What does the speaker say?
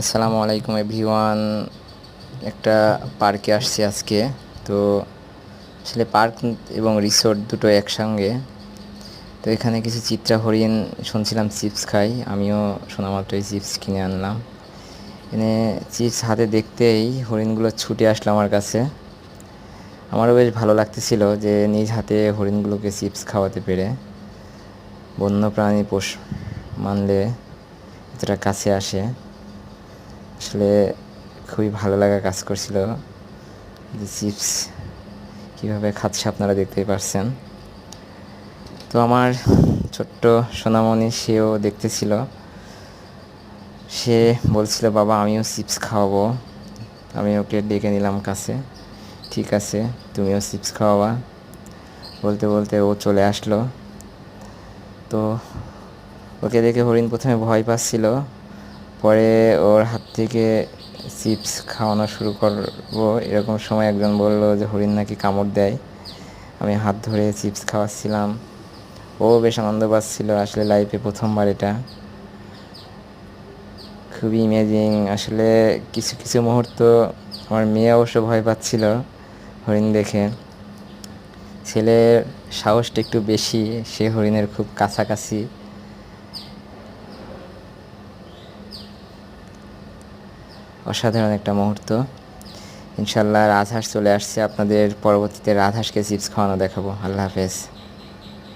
আসসালামু আলাইকুম এভরিওয়ান। একটা পার্কে আসছি আজকে। তো আসলে পার্ক এবং রিসোর্ট দুটো একসঙ্গে। তো এখানে কিছু চিত্রা হরিণ শুনছিলাম, চিপস খাই। আমিও শোনা মাত্রই চিপস কিনে আনলাম। এনে চিপস হাতে দেখতেই হরিণগুলো ছুটে আসলো আমার কাছে। আমারও বেশ ভালো লাগতেছিল যে নিজ হাতে হরিণগুলোকে চিপস খাওয়াতে পেরে। বন্য প্রাণী পোষ মানলে এতটা কাছে আসে। আসলে খুবই ভালো লাগা কাজ করছিল। যে চিপস কীভাবে খাচ্ছে আপনারা দেখতেই পারছেন। তো আমার ছোট্ট সোনামণি সেও দেখতেছিল। সে বলছিল, বাবা, আমিও চিপস খাওয়াবো। আমি ওকে ডেকে নিলাম কাছে। ঠিক আছে, তুমিও চিপস খাওয়াবা। বলতে বলতে ও চলে আসলো। তো ওকে দেখে হরিণ প্রথমে ভয় পাচ্ছিল। পরে ওর হাত থেকে চিপস খাওয়ানো শুরু করব। এরকম সময় একজন বলল যে, হরিণ নাকি কামড় দেয়? আমি হাত ধরে চিপস খাওয়াচ্ছিলাম। ও বেশ আনন্দ পাচ্ছিল, আসলে লাইফে প্রথমবার এটা। খুবই ইমেজিং আসলে কিছু কিছু মুহূর্ত আমার মেয়ে অবশ্য ভয় পাচ্ছিল হরিণ দেখে। ছেলের সাহসটা একটু বেশি, সে হরিণের খুব কাছাকাছি। অসাধারণ একটা মুহূর্ত। ইনশাল্লাহ রাজহাঁস চলে আসছে। আপনাদের পরবর্তীতে রাজহাঁসকে চিপস খাওয়ানো দেখাবো। আল্লাহ হাফেজ।